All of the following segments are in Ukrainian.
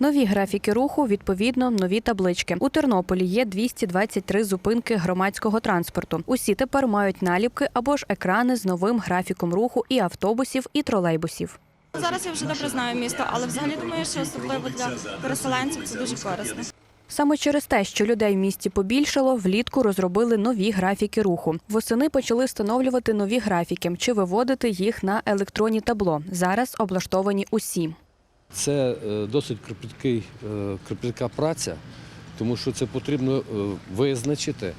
Нові графіки руху, відповідно, нові таблички. У Тернополі є 223 зупинки громадського транспорту. Усі тепер мають наліпки або ж екрани з новим графіком руху і автобусів, і тролейбусів. Зараз я вже добре знаю місто, але взагалі думаю, що особливо для переселенців це дуже корисно. Саме через те, що людей в місті побільшало, влітку розробили нові графіки руху. Восени почали встановлювати нові графіки чи виводити їх на електронні табло. Зараз облаштовані усі. Це е, досить кропіткий, е, кропітка праця, тому що це потрібно е, визначити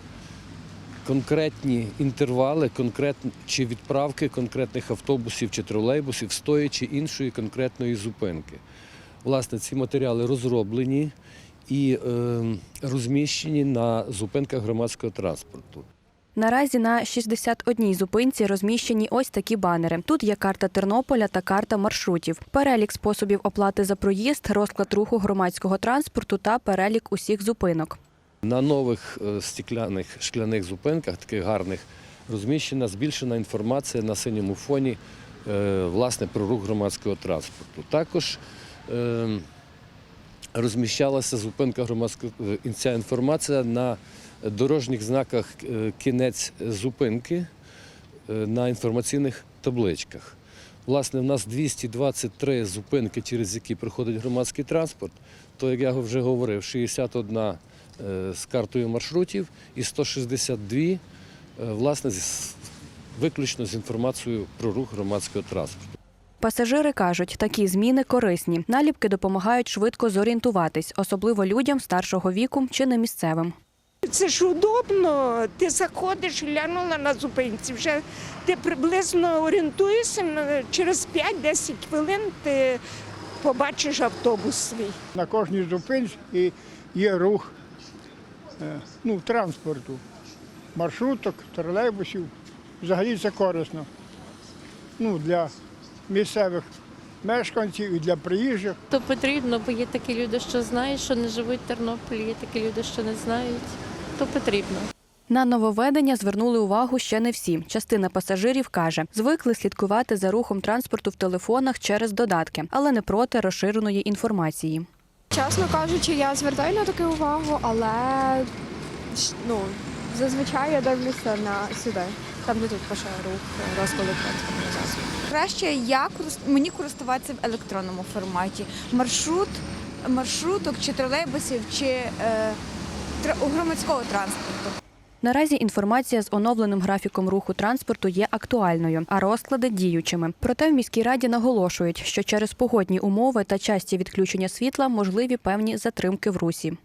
конкретні інтервали, конкретні чи відправки конкретних автобусів чи тролейбусів з тої чи іншої конкретної зупинки. Власне, ці матеріали розроблені і е, розміщені на зупинках громадського транспорту. Наразі на 61 зупинці розміщені ось такі банери. Тут є карта Тернополя та карта маршрутів, перелік способів оплати за проїзд, розклад руху громадського транспорту та перелік усіх зупинок. На нових е, стекляних шкляних зупинках, таких гарних, розміщена збільшена інформація на синьому фоні е, власне, про рух громадського транспорту. Також е, розміщалася зупинка громадського е, ця інформація на дорожніх знаках е, кінець зупинки е, на інформаційних табличках. Власне, в нас 223 зупинки, через які проходить громадський транспорт. То, як я вже говорив, 61 е, з картою маршрутів і 162 е, власне, виключно з інформацією про рух громадського транспорту. Пасажири кажуть, такі зміни корисні. Наліпки допомагають швидко зорієнтуватись, особливо людям старшого віку чи не місцевим. Це ж удобно. Ти заходиш, глянула на зупинці. Вже ти приблизно орієнтуєшся через 5-10 хвилин ти побачиш автобус свій. На кожній зупинці є рух е, ну, транспорту, маршруток, тролейбусів. Взагалі це корисно. Ну, для місцевих мешканців і для приїжджих. То потрібно, бо є такі люди, що знають, що не живуть в Тернополі, є такі люди, що не знають. То потрібно. На нововведення звернули увагу ще не всі. Частина пасажирів каже, звикли слідкувати за рухом транспорту в телефонах через додатки, але не проти розширеної інформації. Чесно кажучи, я звертаю на таке увагу, але ну, зазвичай я дивлюся на сюди, там де тут пише рух розкладу транспортного. Краще я мені користуватися в електронному форматі. Маршрут, маршруток чи тролейбусів, чи е, громадського транспорту. Наразі інформація з оновленим графіком руху транспорту є актуальною, а розклади діючими. Проте в міській раді наголошують, що через погодні умови та часті відключення світла можливі певні затримки в русі.